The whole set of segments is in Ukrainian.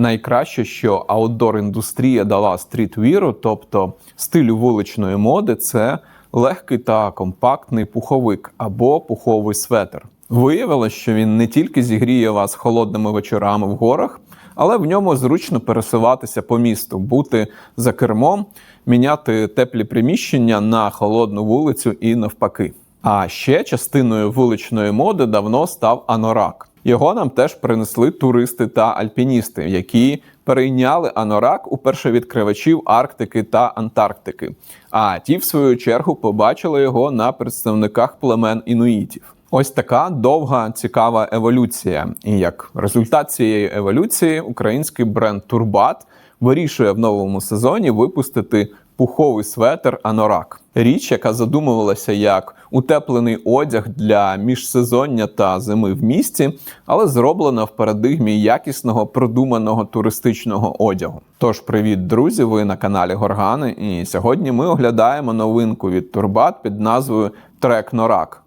Найкраще, що аутдор індустрія дала стрітвіру, тобто стилю вуличної моди, це легкий та компактний пуховик або пуховий светр. Виявилось, що він не тільки зігріє вас холодними вечорами в горах, але в ньому зручно пересуватися по місту, бути за кермом, міняти теплі приміщення на холодну вулицю і навпаки. А ще частиною вуличної моди давно став анорак. Його нам теж принесли туристи та альпіністи, які перейняли анорак у першовідкривачів Арктики та Антарктики. А ті, в свою чергу, побачили його на представниках племен інуїтів. Ось така довга цікава еволюція. І як результат цієї еволюції, український бренд Турбат вирішує в новому сезоні випустити пуховий светр Анорак. Річ, яка задумувалася як утеплений одяг для міжсезоння та зими в місті, але зроблена в парадигмі якісного продуманого туристичного одягу. Тож, привіт, друзі! Ви на каналі Горгани, і сьогодні ми оглядаємо новинку від Турбат під назвою Трек Норак.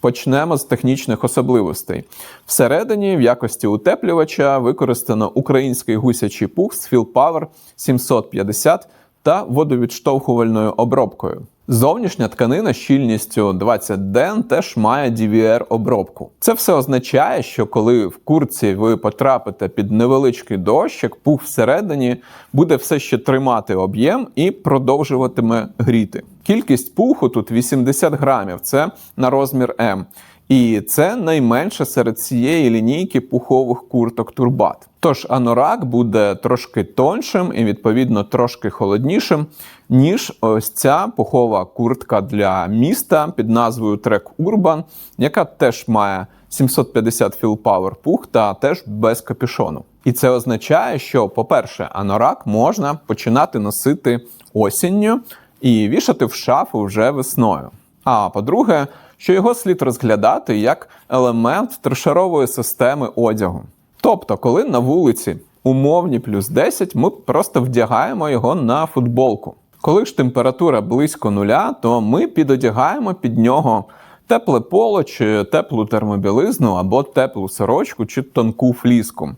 Почнемо з технічних особливостей. Всередині, в якості утеплювача, використано український гусячий пух з Fillpower 750 та водовідштовхувальною обробкою. Зовнішня тканина щільністю 20 ден теж має DVR обробку. Це все означає, що коли в курці ви потрапите під невеличкий дощик, пух всередині буде все ще тримати об'єм і продовжуватиме гріти. Кількість пуху тут 80 грамів, це на розмір М. І це найменше серед цієї лінійки пухових курток турбат. Тож анорак буде трошки тоншим і, відповідно, трошки холоднішим, ніж ось ця пухова куртка для міста під назвою Trek Urban, яка теж має 750 Fill Power пух та теж без капюшону. І це означає, що, по-перше, анорак можна починати носити осінню і вішати в шафу вже весною. А по-друге, що його слід розглядати як елемент трешарової системи одягу. Тобто, коли на вулиці умовні плюс 10, ми просто вдягаємо його на футболку. Коли ж температура близько нуля, то ми підодягаємо під нього тепле поло чи теплу термобілизну або теплу сорочку чи тонку фліску.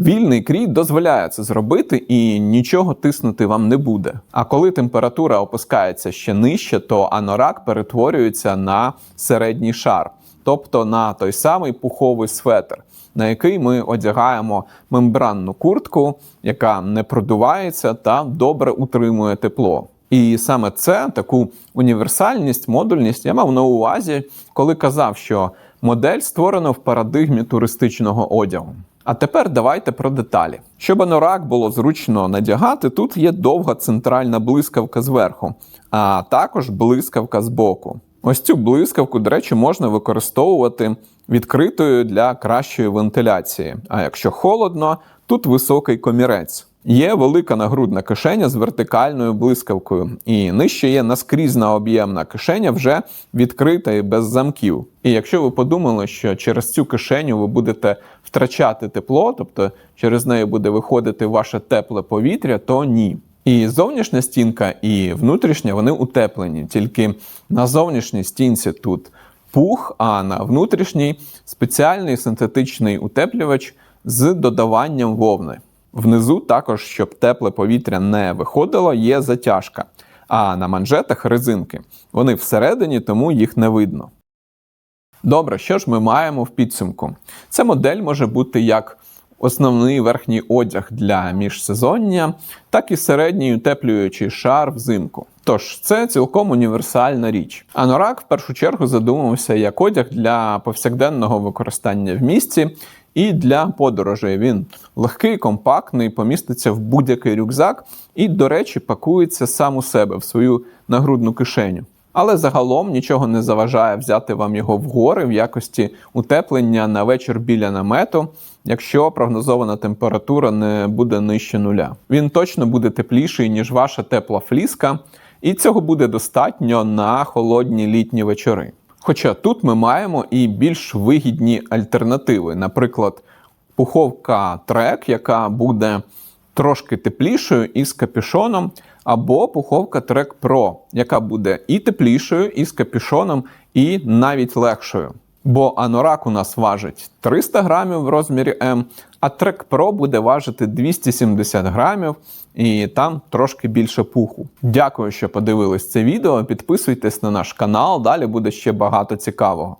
Вільний крій дозволяє це зробити і нічого тиснути вам не буде. А коли температура опускається ще нижче, то анорак перетворюється на середній шар, тобто на той самий пуховий светр, на який ми одягаємо мембранну куртку, яка не продувається та добре утримує тепло. І саме це таку універсальність, модульність я мав на увазі, коли казав, що модель створена в парадигмі туристичного одягу. А тепер давайте про деталі. Щоб анорак було зручно надягати, тут є довга центральна блискавка зверху, а також блискавка збоку. Ось цю блискавку, до речі, можна використовувати відкритою для кращої вентиляції. А якщо холодно, тут високий комірець. Є велика нагрудна кишеня з вертикальною блискавкою, і нижче є наскрізна об'ємна кишеня вже відкрита і без замків. І якщо ви подумали, що через цю кишеню ви будете втрачати тепло, тобто через неї буде виходити ваше тепле повітря, то ні. І зовнішня стінка, і внутрішня вони утеплені. Тільки на зовнішній стінці тут пух, а на внутрішній спеціальний синтетичний утеплювач з додаванням вовни. Внизу також, щоб тепле повітря не виходило, є затяжка. А на манжетах резинки. Вони всередині, тому їх не видно. Добре, що ж ми маємо в підсумку? Ця модель може бути як основний верхній одяг для міжсезоння, так і середній утеплюючий шар взимку. Тож це цілком універсальна річ. Анорак в першу чергу задумався як одяг для повсякденного використання в місті і для подорожей. Він легкий, компактний, поміститься в будь-який рюкзак і, до речі, пакується сам у себе в свою нагрудну кишеню. Але загалом нічого не заважає взяти вам його в гори в якості утеплення на вечір біля намету, якщо прогнозована температура не буде нижче нуля. Він точно буде тепліший, ніж ваша тепла фліска, і цього буде достатньо на холодні літні вечори. Хоча тут ми маємо і більш вигідні альтернативи, наприклад, пуховка трек, яка буде трошки теплішою і з капюшоном, або пуховка трек Pro, яка буде і теплішою, і з капюшоном, і навіть легшою. Бо анорак у нас важить 300 грамів в розмірі М, а Trek Pro буде важити 270 грамів, і там трошки більше пуху. Дякую, що подивились це відео. Підписуйтесь на наш канал, далі буде ще багато цікавого.